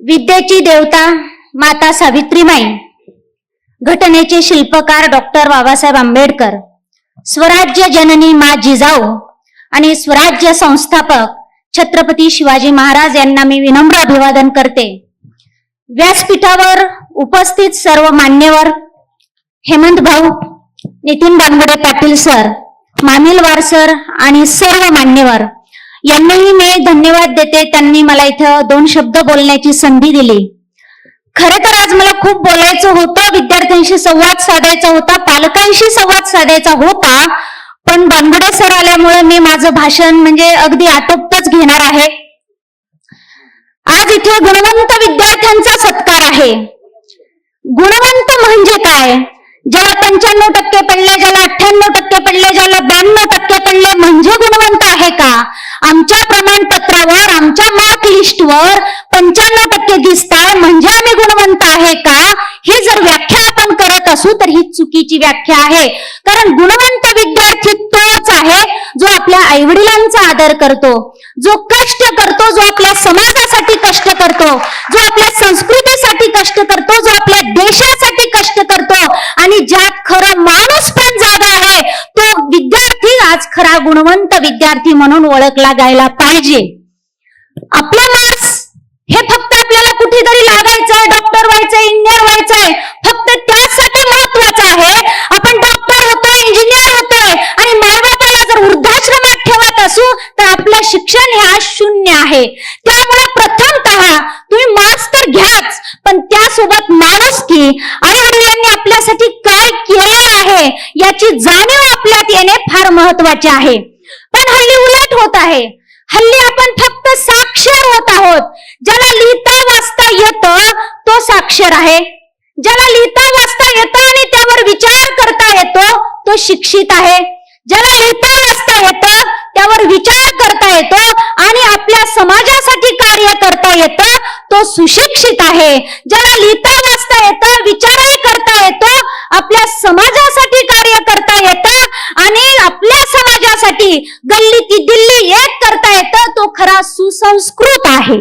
विद्येची देवता माता सावित्रीमाई घटनेचे शिल्पकार डॉक्टर बाबासाहेब आंबेडकर स्वराज्य जननी मा जिजाऊ आणि स्वराज्य संस्थापक छत्रपती शिवाजी महाराज यांना मी विनम्र अभिवादन करते. व्यासपीठावर उपस्थित सर्व मान्यवर हेमंत भाऊ नितीन बांगडे पाटील सर मामिलवार सर आणि सर्व मान्यवर यांनाही मी धन्यवाद देते. त्यांनी मला इथं दोन शब्द बोलण्याची संधी दिली. खरं तर आज मला खूप बोलायचं होतं विद्यार्थ्यांशी संवाद साधायचा होता पालकांशी संवाद साधायचा होता पण बांगडे सर आल्यामुळे मी माझं भाषण म्हणजे अगदी आटोपतच घेणार आहे. आज इथे गुणवंत विद्यार्थ्यांचा सत्कार आहे. गुणवंत म्हणजे काय? ज्याला पंच्याण्णव टक्के पडले ज्याला अठ्ठ्याण्णव टक्के पडले ज्याला ब्याण्णव टक्के पडले म्हणजे गुणवंत आहे का? आमच्या प्रमाणपत्रावर आमच्या मार्क लिस्टवर पंच्याण्णव टक्के दिसताय म्हणजे आम्ही गुणवंत आहे का? ही जर व्याख्या आपण करत असू तर ही चुकीची व्याख्या आहे. कारण गुणवंत विद्यार्थी तोच आहे जो आपल्या आईवडिलांचा आदर करतो जो कष्ट करतो जो आपल्या समाजासाठी कष्ट करतो जो आपल्या संस्कृतीसाठी कष्ट करतो जो आपल्या देशासाठी कष्ट करतो आणि ज्यात खरं माणूस पण जागा आहे तो विद्यार्थी आज खरा गुणवंत विद्यार्थी म्हणून ओळखला जायला पाहिजे. आपले मार्क्स हे फक्त आपल्याला कुठेतरी लागायचंय डॉक्टर व्हायचंय इंजिनियर व्हायचंय फक्त त्यासाठी महत्वाचं आहे आपण डॉक्टर होतोय इंजिनियर होतोय आणि मायबापाला जर वृद्धाश्रमात ठेवत असू तर आपलं शिक्षण हे आज शून्य आहे. त्यामुळे प्रथमतः तुम्ही मार्क्स तर घ्याच पण त्यासोबत माणूस की आई वडिलांनी आपल्यासाठी आहे याची जाणीव आपल्यात येणे फार महत्त्वाचे आहे. पण हल्ली उलट होत आहे. हल्ली आपण फक्त साक्षर होत आहोत. ज्याला लिहिता वाचता येतं तो साक्षर आहे. ज्याला लिहिता वाचता येतं आणि त्यावर विचार करता येतो तो शिक्षित आहे. ज्याला लिहिता वाचता येतं त्यावर विचार करता येतो आणि आपल्या समाजासाठी कार्य करता येतं तो सुशिक्षित आहे. ज्याला लिहिता वाचता येतं विचारही करता येतो आपल्या समाजासाठी कार्य करता येतं आणि आपल्या समाजासाठी गल्ली ती दिल्ली एक करता येतं तो खरा सुसंस्कृत आहे.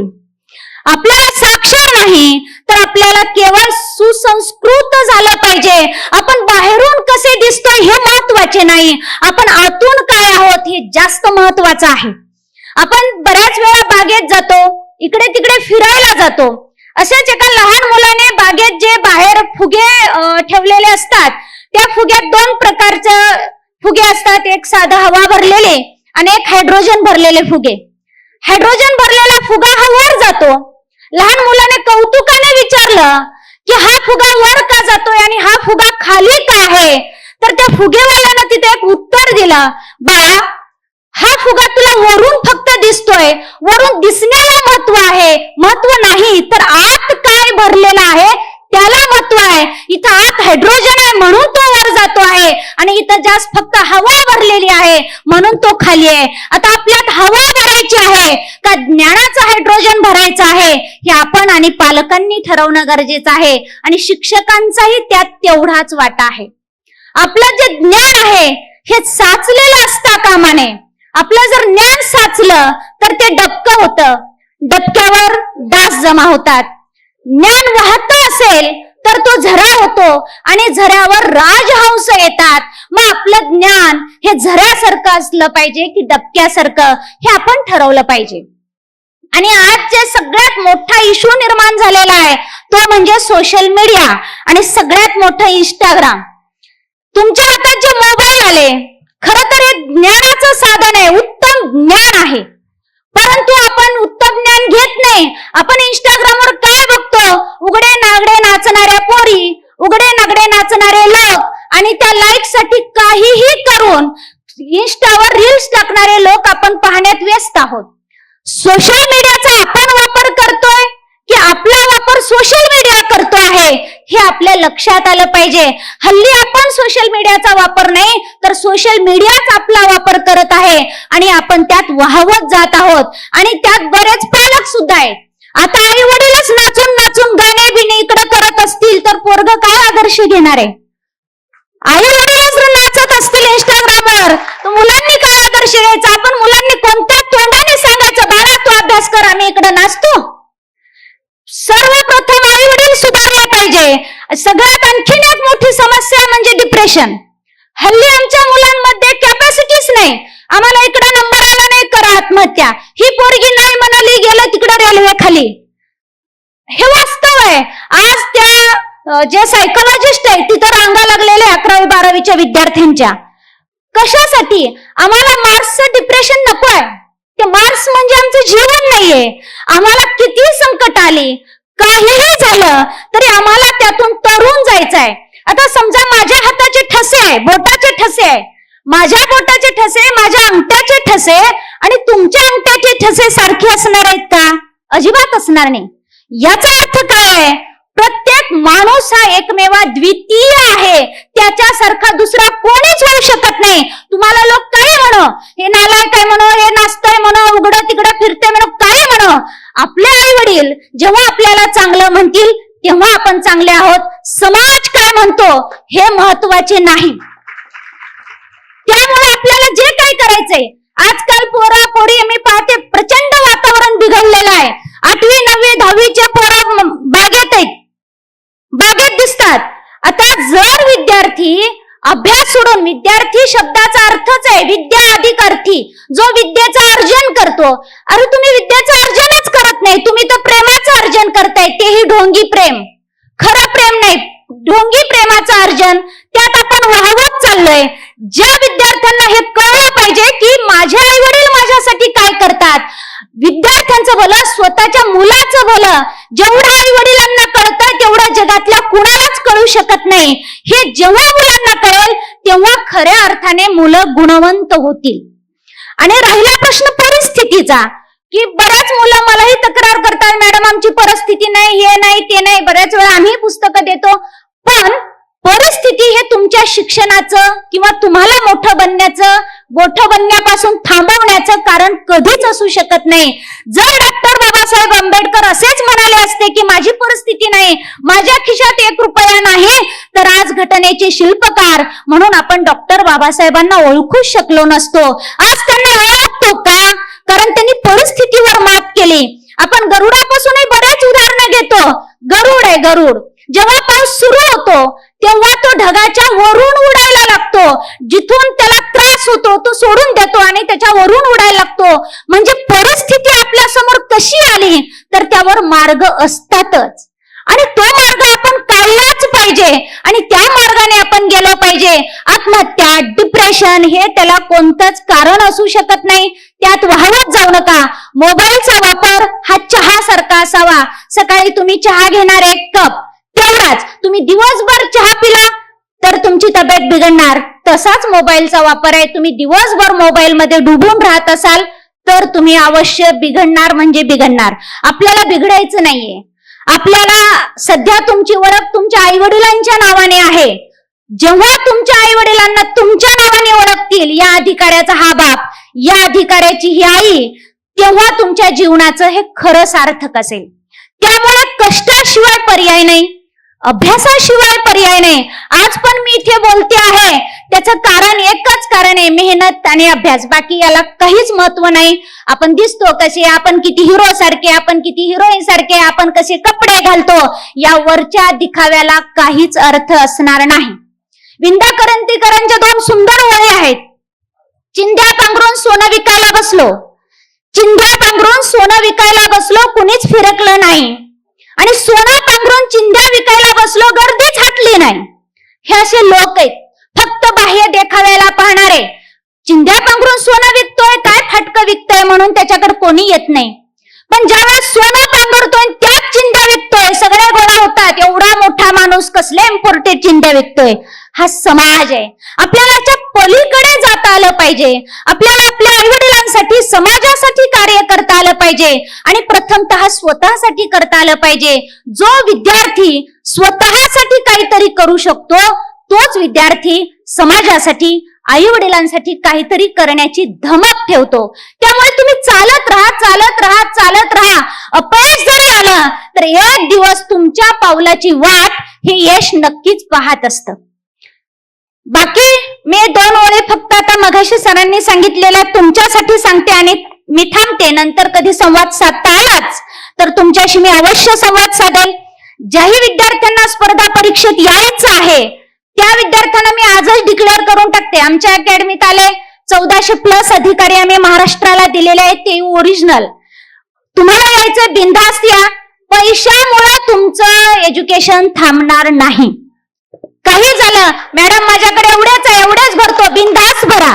आपल्याला साक्षर नाही तर आपल्याला केवळ सुसंस्कृत झालं पाहिजे. आपण बाहेरून कसे दिसतोय हे महत्त्वाचे नाही. आपण आतून काय आहोत हे जास्त महत्वाचं आहे. आपण बऱ्याच वेळा बागेत जातो इकडे तिकडे फिरायला जातो. असेच एका लहान मुलाने बागेत जे बाहेर फुगे ठेवलेले असतात त्या फुग्यात दोन प्रकारचे फुगे असतात. एक साधा हवा भरलेले आणि एक हायड्रोजन भरलेले फुगे. हायड्रोजन भरलेला फुगा हा वर जातो. लहान मुलाने कौतुकाने विचारलं की हा फुगा वर का जातोय आणि हा फुगा खाली का आहे? तर त्या फुगेवाल्यानं तिथे एक उत्तर दिलं बाळा हा फुगा तुला वरून फक्त दिसतोय. वरून दिसण्याला महत्त्व आहे. महत्त्व नाही तर आत काय भरलेलं आहे? त्याला महत्त्व आहे. इथं आत हायड्रोजन आहे म्हणून तो वर जातो आहे. आणि इथं जास्त फक्त हवा भरलेली आहे म्हणून तो खाली आहे. आता आपल्यात हवा भरायची आहे. का ज्ञानाचं हायड्रोजन भरायचं आहे? हे आपण आणि पालकांनी ठरवणं गरजेचं आहे. आणि शिक्षकांचाही त्यात तेवढाच वाटा आहे. आपलं जे ज्ञान आहे हे साचलेलं असता कामाने. आपलं जर ज्ञान साचलं तर ते डबकं होतं. डबक्यावर डास जमा होतात. ज्ञान वाहत असेल तर तो झरा होतो आणि झऱ्यावर राजहंस येतात. मग आपलं ज्ञान हे झऱ्यासारखं असलं पाहिजे की डबक्यासारखं हे आपण ठरवलं पाहिजे. आणि आज जे सगळ्यात मोठा इश्यू निर्माण झालेला आहे तो म्हणजे सोशल मीडिया आणि सगळ्यात मोठं इंस्टाग्राम तुमच्या हातात जे मोबाईल आले खर तर हे ज्ञानाचं साधन आहे उत्तम ज्ञान आहे परंतु आपण उत्तम ज्ञान घेत नाही आपण इंस्टाग्रामवर काय बघतो उघडे नागडे नाचणाऱ्या पोरी उघडे नागडे नाचणारे लोक आणि त्या लाईकसाठी काहीही करून इंस्टावर रील्स टाकणारे लोक आपण पाहण्यात व्यस्त आहोत सोशल मीडियाचा आपण वापर करतोय की आपला वापर सोशल मीडिया करतो आहे हे आपल्या लक्षात आलं पाहिजे. हल्ली आपण सोशल मीडियाचा वापर नाही तर सोशल मीडियाच आपला वापर करत आहे. आणि आपण त्यात वाहवत जात आहोत. आणि त्यात बरेच पालक सुद्धा आहेत. आता आई वडीलच नाचून नाचून गाणे बिणे इकडे करत असतील तर पोरग काय आदर्श घेणार आहे? आई वडीलच जर नाचत असतील इंस्टाग्रामवर तर मुलांनी काय आदर्श घ्यायचा? आपण मुलांनी कोणत्या अभ्यास कर आम्ही इकडे नाचतो. सुधारले पाहिजे. सगळ्यात आणखीन एक मोठी समस्या म्हणजे डिप्रेशन हल्ली आमच्या मुलांमध्ये कॅपॅसिटीच नाही. आम्हाला इकडे नंबर आला नाही करा आत्महत्या. ही पोरगी नाही म्हणाली गेलं तिकडे रेल्वे खाली. हे वास्तव आहे. आज त्या जे सायकोलॉजिस्ट आहे तिथं रांगा लागलेल्या अकरावी बारावीच्या विद्यार्थ्यांच्या. कशासाठी? आम्हाला मार्क्सचं डिप्रेशन नको आहे ते मार्क्स म्हणजे आमचं जीवन नाहीये. आम्हाला किती संकट आली. काहीही झालं तरी आम्हाला त्यातून तरून जायचं आहे आता समजा माझ्या हाताचे ठसे आहे बोटाचे ठसे आहे. माझ्या बोटाचे ठसे माझ्या अंगठ्याचे ठसे आणि तुमच्या अंगठ्याचे ठसे सारखे असणार आहेत का? अजिबात असणार नाही. याचा अर्थ काय आहे? प्रत्येक माणूस हा एकमेवा द्वितीय आहे. त्याच्यासारखा दुसरा कोणीच होऊ शकत नाही. तुम्हाला लोक काय म्हणो? हे नालाय काय म्हणो हे नाचतंय म्हणो उघडं तिकडं फिरते म्हणो काय म्हणो आपले आई वडील जेव्हा आपल्याला चांगलं म्हणतील तेव्हा आपण चांगले आहोत. समाज काय म्हणतो हे महत्त्वाचे नाही. त्यामुळे आपल्याला जे काही करायचंय आजकाल पोरा पोरी मी पाहते प्रचंड वातावरण बिघडलेलं आहे. आठवी नववी दहावीचे पोरं बागेत आहेत. बागेत दिसतात. आता जर विद्यार्थी अभ्यास सोडून विद्यार्थी शब्दाचा अर्थच आहे विद्या अधिक अर्थी. जो विद्येचा अर्जन करतो अरे तुम्ही विद्येचं अर्जनच करत नाही तुम्ही तर अर्जन ही तेही ढोंगी प्रेम. खरं प्रेम नाही ढोंगी प्रेमाचं अर्जन त्यात आपण वाहवत चाललोय. ज्या विद्यार्थ्यांना हे कळलं पाहिजे की माझे आई वडील माझ्यासाठी काय करतात. विद्यार्थ्यांचं भलं स्वतःच्या मुलाचं भलं. जेवढं आई वडिलांना कळतं तेवढं जगातल्या कुणालाच कळू शकत नाही. हे जेव्हा मुलांना कळेल तेव्हा खऱ्या अर्थाने मुलं गुणवंत होतील. आणि राहिला प्रश्न परिस्थितीचा. की बऱ्याच मुलं मलाही तक्रार करतात मॅडम आमची परिस्थिती नाही हे नाही ते नाही. बऱ्याच वेळा आम्ही पुस्तकं देतो. पण परिस्थिती हे तुमच्या शिक्षणाचं किंवा तुम्हाला मोठं बनण्याचं मोठं बनण्यापासून थांबवण्याचं कारण कधीच असू शकत नाही. जर डॉक्टर बाबासाहेब आंबेडकर असेच म्हणाले असते की माझी परिस्थिती नाही माझ्या खिशात एक रुपया नाही तर आज घटनेचे शिल्पकार म्हणून आपण डॉक्टर बाबासाहेबांना ओळखूच शकलो नसतो. आज त्यांना ओळखतो का? कारण त्यांनी परिस्थितीवर मात केली. आपण गरुडापासूनही बऱ्याच उदाहरणं घेतो. गरुड आहे गरुड. जेव्हा पाऊस सुरू होतो तेव्हा तो ढगाच्या वरून उडायला लागतो. जिथून त्याला त्रास होतो तो सोडून देतो आणि त्याच्या वरून उडायला लागतो. म्हणजे परिस्थिती आपल्यासमोर कशी आली तर त्यावर मार्ग असतातच. आणि तो मार्ग आपण पाहिजे. आणि त्या मार्गाने आपण गेलो पाहिजे. आत्महत्या डिप्रेशन हे त्याला कोणतंच कारण असू शकत नाही. त्यात वाहवत जाऊ नका. मोबाईलचा वापर हा चहा सारखा असावा. सकाळी तुम्ही चहा घेणार एक कप. तेवढाच. तुम्ही दिवसभर चहा पिला तर तुमची तब्येत बिघडणार. तसाच मोबाईलचा वापर आहे. तुम्ही दिवसभर मोबाईल मध्ये डुबून राहत असाल तर तुम्ही अवश्य बिघडणार म्हणजे बिघडणार. आपल्याला बिघडायचं नाहीये. आपल्याला सध्या तुमची ओळख तुमच्या आई वडिलांच्या नावाने आहे. जेव्हा तुमच्या आई वडिलांना तुमच्या नावाने ओळखतील या अधिकाऱ्याचा हा बाप या अधिकाऱ्याची ही आई तेव्हा तुमच्या जीवनाचं हे खरं सार्थक असेल. त्यामुळे कष्टाशिवाय पर्याय नाही. अभ्यासाशिवाय पर्याय नाही. आज पण मी इथे बोलते आहे. त्याचं कारण एकच कारण आहे मेहनत आणि अभ्यास. बाकी याला काहीच महत्त्व नाही. आपण दिसतो कसे आपण किती हिरो सारखे आपण किती हिरोईन सारखे आपण कसे कपडे घालतो या वरच्या दिखाव्याला काहीच अर्थ असणार नाही. विंदा करंतीकरांच्या दोन सुंदर ओळी आहेत. चिंध्या पांघरून सोनं विकायला बसलो. चिंध्या पांघरून सोनं विकायला बसलो कुणीच फिरकलं नाही. आणि सोनं पांघरून चिंध्या विकायला बसलो गर्दीच हटली नाही. हे असे लोक आहेत. फक्त बाह्य देखाव्याला पाहणारे. चिंध्या पांघरून सोनं विकतोय काय फाटकं विकतोय म्हणून त्याच्याकडे कोणी येत नाही. पण ज्यावेळेस सोनं पांघरतोय त्याच चिंध्या विकतोय सगळे गोळा होतात. एवढा माणूस कसल्या इम्पोर्टेड चिंध्या विकतोय हा समाज आहे. आपल्याला याच्या पलीकडे जाता आलं पाहिजे. आपल्याला आपल्या आईवडिलांसाठी समाजासाठी कार्य करता आलं पाहिजे. आणि प्रथमतः स्वतःसाठी करता आलं पाहिजे. जो विद्यार्थी स्वतःसाठी काहीतरी करू शकतो तोच विद्यार्थी समाजासाठी आई वडिलांसाठी काहीतरी करण्याची धमक ठेवतो. त्यामुळे तुम्ही चालत राहा चालत राहा चालत राहा. अपयश जरी आलं तर एक दिवस तुमच्या पावलाची वाट हे यश नक्कीच पाहत असतं. बाकी मी दोन ओळी फक्त आता मघाशी सरांनी सांगितलेल्या तुमच्यासाठी सांगते आणि मी थांबते. नंतर कधी संवाद साधता आलाच तर तुमच्याशी मी अवश्य संवाद साधेल. ज्याही विद्यार्थ्यांना स्पर्धा परीक्षेत यायचं आहे त्या विद्यार्थ्यांना मी आजच डिक्लेअर करून टाकते. आमच्या अकॅडमीत आले चौदाशे प्लस अधिकारी आम्ही महाराष्ट्राला दिलेले आहेत ते ओरिजिनल तुम्हाला यायचं बिंदास्त या. पैशामुळे तुमचं एज्युकेशन थांबणार नाही. काही झालं मॅडम माझ्याकडे एवढेच आहे एवढेच भरतो बिंदास भरा.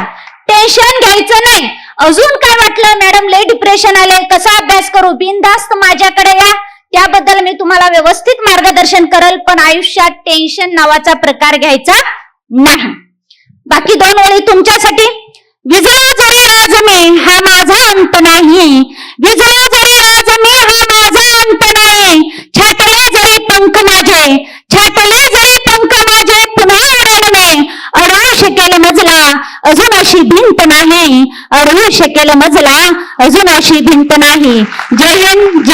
टेन्शन घ्यायचं नाही. अजून काय वाटलं मॅडम लय डिप्रेशन आले कसा अभ्यास करू? बिनधास्त माझ्याकडे या. त्याबद्दल मी तुम्हाला व्यवस्थित मार्गदर्शन करेल पण आयुष्यात टेन्शन नावाचा प्रकार घ्यायचा नाही. बाकी दोन ओळी तुमच्यासाठी. नाही. विजया जरी आज मी हा माझा अंत नाही छाटले जरी पंख माझे. छाटले जरी पंख माझे पुन्हा अडण मी अडवू शकेल मजला अजून अशी भिंत नाही. अडवू शकेल मजला अजून अशी भिंत नाही. जय हिंद जय